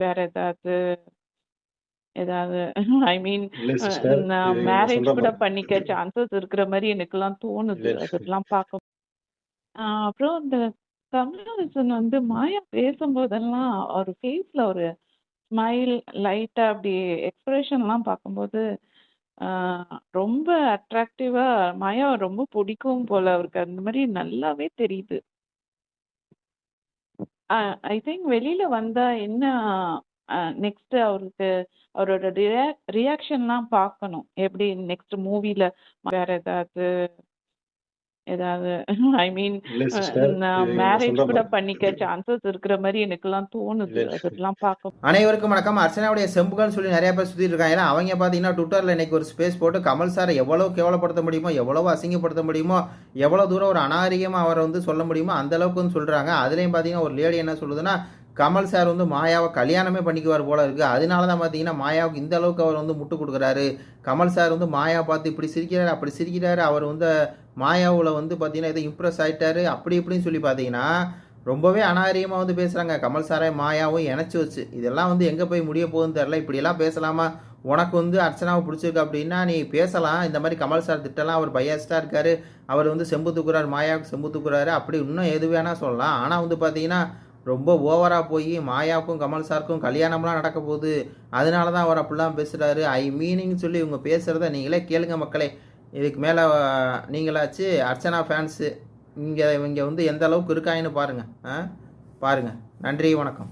வேற ஏதாவது ஏதாவது ஐ மீன் இல்ல அ சிஸ்டர். நான் இது மேரேஜ் சொல்ற கூட பண்ணிக்க சான்சஸ் இருக்கிற மாரி எனக்கெல்லாம் தோணுது. இல்ல. அதெல்லாம் பார்க்க அப்புறம் இந்த கமலஹாசன் வந்து மாயா பேசும்போதெல்லாம் அவர் ஃபேஸ்ல ஒரு ஸ்மைல் லைட்டா அப்படி எக்ஸ்பிரஷன்லாம் பார்க்கும்போது, ரொம்ப அட்ராக்டிவா மாயாவ ரொம்ப பிடிக்கும் போல அவருக்கு. அந்த மாரி நல்லாவே தெரியுது. ஐ திங்க் வெளியில வந்தா என்ன நெக்ஸ்ட் அவருக்கு அவரோட ரியா ரியாக்ஷன்லாம் பார்க்கணும். எப்படி நெக்ஸ்ட் மூவில வேற ஏதாவது ஏதாவது ஐ மீன் இல்ல சிஸ்டர். நான் மேரேஜ் சொல்ற கூட பண்ணிக்க சான்சஸ் இருக்கிற மாரி எனக்கெல்லாம் தோணுது. இல்ல. அதெல்லாம் பார்க்க அனைவருக்கும் வணக்கம். அர்ச்சனாவுடைய செம்புகள்னு சொல்லி நெறைய பேர் சுத்திட்டு இருக்காங்க. ஏன்னா, அவங்க பார்த்தீங்கன்னா, ட்விட்டர்ல இன்னைக்கு ஒரு ஸ்பேஸ் போட்டு கமல் சார எவ்வளோ கேவலப்படுத்த முடியுமோ, எவ்வளவு அசிங்கப்படுத்த முடியுமோ, எவ்வளோ தூரம் ஒரு அநாகரிகமா அவர வந்து சொல்ல முடியுமோ, அந்த அளவுக்கு வந்து சொல்றாங்க. அதுலயும் பார்த்தீங்கன்னா, ஒரு லேடி என்ன சொல்லுதுன்னா, கமல் சார் வந்து மாயாவ கல்யாணமே பண்ணிக்குவார் போல இருக்கு. அதனால தான் பார்த்தீங்கன்னா, மாயாவுக்கு இந்த அளவுக்கு அவர் வந்து முட்டு குடுக்குறாரு. கமல் சார் வந்து மாயாவ பார்த்து இப்படி சிரிக்கிறாரு, அப்படி சிரிக்கிறாரு. அவர் வந்து மாயாவில் வந்து பார்த்தீங்கன்னா, ஏதோ இம்ப்ரெஸ் ஆகிட்டாரு அப்படி இப்படின்னு சொல்லி பார்த்தீங்கன்னா, ரொம்பவே அநாகரிகமா வந்து பேசுகிறாங்க கமல் சாரை மாயாவும் இணைச்சி வச்சு. இதெல்லாம் வந்து எங்கே போய் முடிய போகுதுன்னு தெரில இப்படியெல்லாம் பேசலாமா? உனக்கு வந்து அர்ச்சனாவை பிடிச்சிருக்கு அப்படின்னா, நீ பேசலாம். இந்த மாதிரி கமல் சார் திட்டலாம். அவர் பையாஸ்டா இருக்கார் அவர் வந்து செம்பு மாயாவுக்கு செம்பு தூக்குறாரு. அப்படி இன்னும் எது வேணால் சொல்லலாம். ஆனால் வந்து பார்த்தீங்கன்னா, ரொம்ப ஓவராக போய் மாயாவுக்கும், கமல் சாருக்கும் கல்யாணம்லாம் நடக்க போகுது. அதனால தான் அவர் அப்படிலாம் பேசுகிறாரு ஐ மீனிங் சொல்லி இவங்க பேசுகிறத நீங்களே கேளுங்க மக்களே. இதுக்கு மேலே நீங்களாச்சு அர்ச்சனா ஃபேன்ஸு இங்கே இவங்க வந்து எந்த அளவுக்கு இருக்காங்கன்னு பாருங்கள் ஆ பாருங்கள் நன்றி, வணக்கம்.